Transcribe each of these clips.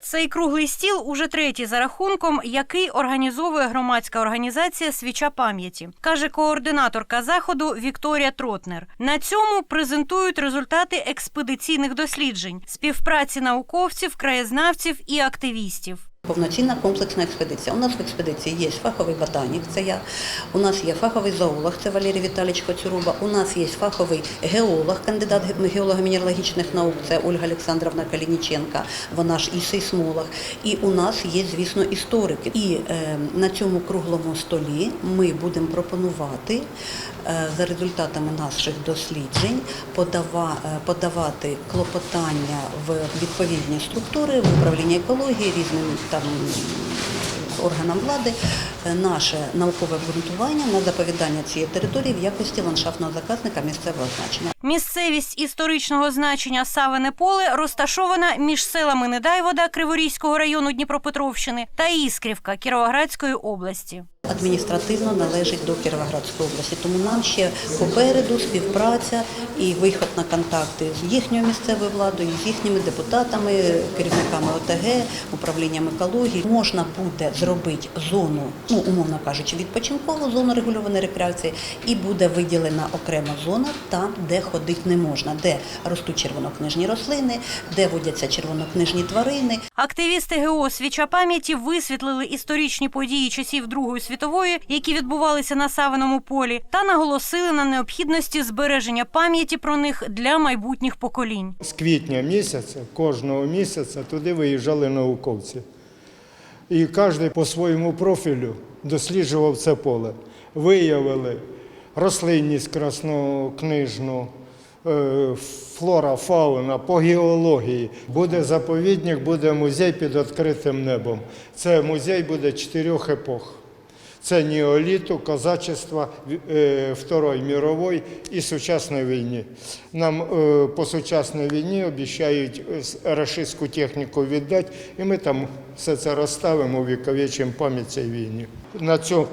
Цей круглий стіл уже третій за рахунком, який організовує громадська організація Свіча пам'яті, каже координаторка заходу Вікторія Тротнер. На цьому презентують результати експедиційних досліджень, співпраці науковців, краєзнавців і активістів. Повноцінна комплексна експедиція. У нас в експедиції є фаховий ботанік, це я. У нас є фаховий зоолог, це Валерій Віталійович Коцюруба. У нас є фаховий геолог, кандидат геолого-мінералогічних наук, це Ольга Олександровна Калініченка, вона ж і сейсмолог. І у нас є, звісно, історики. І е, на цьому круглому столі ми будемо пропонувати за результатами наших досліджень е, подавати клопотання в відповідні структури, в управління екології, різним там органам влади, е, наше наукове обґрунтування на заповідання цієї території в якості ландшафтного заказника місцевого значення. Місцевість історичного значення Савине поле розташована між селами Недайвода Криворізького району Дніпропетровщини та Іскрівка Кіровоградської області. Адміністративно належить до Кіровоградської області, тому нам ще попереду співпраця і виход на контакти з їхньою місцевою владою, з їхніми депутатами, керівниками ОТГ, управлінням екології. Можна буде зробити зону, ну умовно кажучи, відпочинкову зону регульованої рекреації, і буде виділена окрема зона там, де ходити не можна, де ростуть червонокнижні рослини, де водяться червонокнижні тварини. Активісти ГО Свіча пам'яті висвітлили історичні події часів Другої світової, які відбувалися на Савиному полі, та наголосили на необхідності збереження пам'яті про них для майбутніх поколінь. З квітня місяця, кожного місяця туди виїжджали науковці. І кожен по своєму профілю досліджував це поле. Виявили рослинність краснокнижну, е, флора, фауна, по геології. Буде заповідник, буде музей під відкритим небом. Це музей буде чотирьох епох. Це неоліту, козачества е, Второї мірової і сучасної війни. Нам е, по сучасній війні обіцяють е, рашистську техніку віддати, і ми там все це розставимо, віковічимо пам'ять цієї війни. На цьому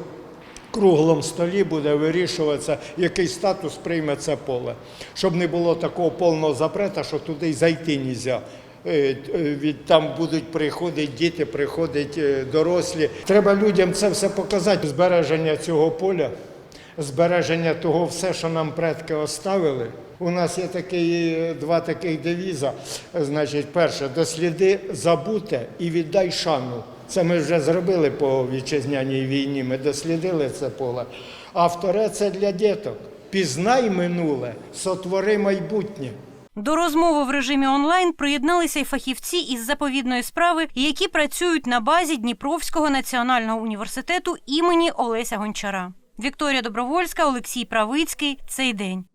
круглому столі буде вирішуватися, який статус прийме це поле. Щоб не було такого повного запрета, що туди й зайти не можна. Від там будуть приходити діти, приходять е, дорослі. Треба людям це все показати. Збереження цього поля, збереження того, все, що нам предки оставили. У нас є такий, е, два таких девіза. Значить, перше, досліди забуте і віддай шану. Це ми вже зробили по вітчизняній війні. Ми дослідили це поле. А вторе це для діток. Пізнай минуле, сотвори майбутнє. До розмови в режимі онлайн приєдналися й фахівці із заповідної справи, які працюють на базі Дніпровського національного університету імені Олеся Гончара. Вікторія Добровольська, Олексій Правицький. Цей день.